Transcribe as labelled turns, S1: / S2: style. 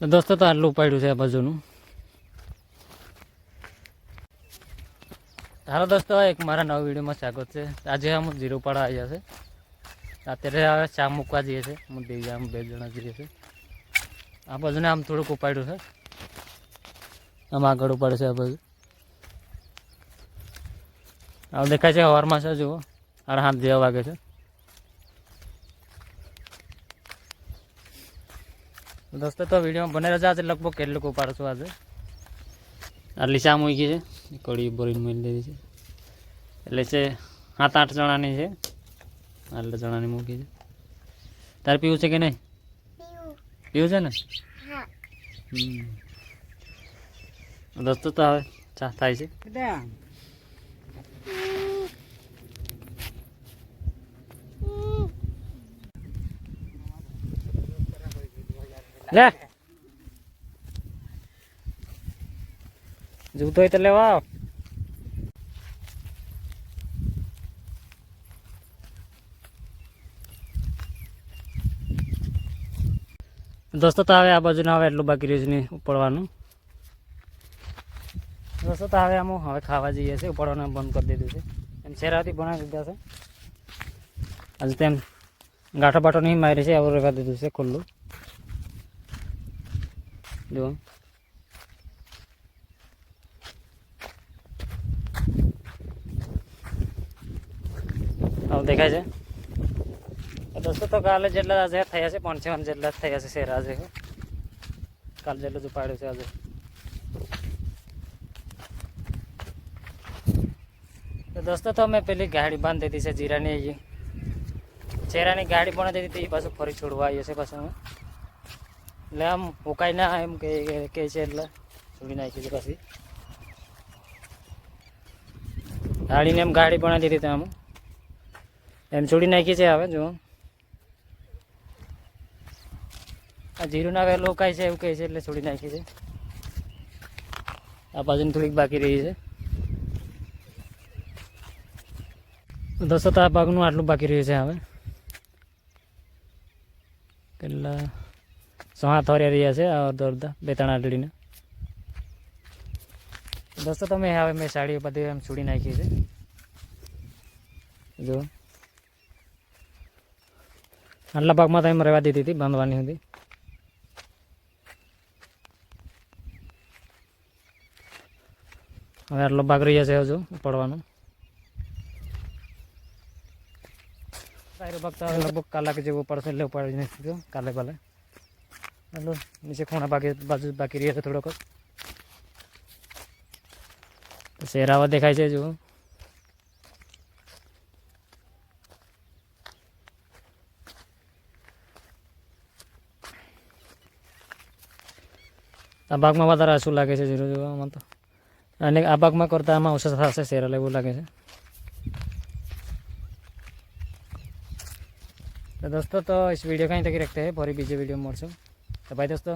S1: દોસ્તો તો આટલું ઉપાડ્યું છે આ બાજુનું. હાલો દોસ્તો એક મારા નવા વિડીયોમાં સ્વાગત છે. આજે આમ જીરો પાડા આવ્યા છે. અત્યારે હવે ચા મૂકવા જઈએ છે હું દેવી આમ બે જણા જઈએ છે આ બાજુને આમ થોડુંક ઉપાડ્યું છે. આમ આગળ ઉપાડે છે આ બાજુ. આવું દેખાય છે હવારમાં છે જુઓ. અરે હાથ જેવા વાગે છે. દોસ્તો તો વિડીયોમાં બને રજા છે લગભગ કેટલું ઉપાડશું આજે. આટલી ચા મૂકી છે? કડી ભરીને મેળી દીધી છે. એટલે છે સાત આઠ જણાની છે. આટલા જણાની મૂકી છે. તારે પીવું છે કે નહીં? પીવું છે ને? હમ. દોસ્તો તો હવે ચા થાય છે. લે. હોય તો લેવા આવ. દોસ્તો, તો હવે આ બાજુ ના આવે એટલું બાકી રહ્યું છે નહીં ઉપાડવાનું. દોસ્તો, તો હવે આમ હવે ખાવા જઈએ છીએ, ઉપાડવાનું બંધ કરી દીધું છે. એમ શેરાથી બનાવી દીધા છે. હજુ તેમ ગાંઠો બાટો નહીં મારી છે, આવું રહેવા દીધું છે ખુલ્લું. જો આવું દેખાય છે તો દોસ્તો તો કાલે જેટલા આજે થયા છે પાંચ છ જેટલા જ થયા છે શેર આજે કાલે જેટલું જ ઉપાડ્યું છે આજે તો દોસ્તો તો અમે પેલી ગાડી બાંધી દીધી છે જીરાની અહીં ચહેરાની ગાડી પણ દીધી હતી પાછું ફરી છોડવા આવીએ છે પાછું અમે એટલે આમ ઉકાઈ ના એમ કે કે છે એટલે છોડી નાખી છે પછી. ગાડીને એમ ગાડી બનાવી દીધી આમ. એમ છોડી નાખી છે હવે, જો. આ જીરું ના વહેલું ઉકાય છે એવું કહે છે એટલે છોડી નાખી છે. આ બાજુની થોડીક બાકી રહી છે. દસો આ ભાગનું આટલું બાકી રહ્યું છે હવે. કેટલા સો હાથ વર્યા રહ્યા છે અડધા અડધા, બે ત્રણ આટડીને. દોસ્તો, તમે હવે મેં સાડી બધી એમ છોડી નાખી છે. જો. આટલા ભાગમાં તો એમ રહેવા દીધી હતી, બાંધવાની હતી હવે આટલો ભાગ રહ્યા છે હજુ, પડવાનો. સારો ભાગ તો લગભગ કલાક જેવું પડશે, એટલે ઉપાડી નથી કાલે કાલે ચાલો નીચે ખૂણા બાકી બાજુ બાકી રહ્યા છે થોડોક તો શેરાવા દેખાય છે જુઓ આ ભાગમાં વધારે શું લાગે છે જીરો જોવામાં તો અને આ ભાગમાં કરતાં આમાં ઓછા થશે શેરા એવું લાગે છે तो दोस्तों तो इस वीडियो का ही तक रखते हैं और बीजे वीडियो में મળશું Lepas itu tu.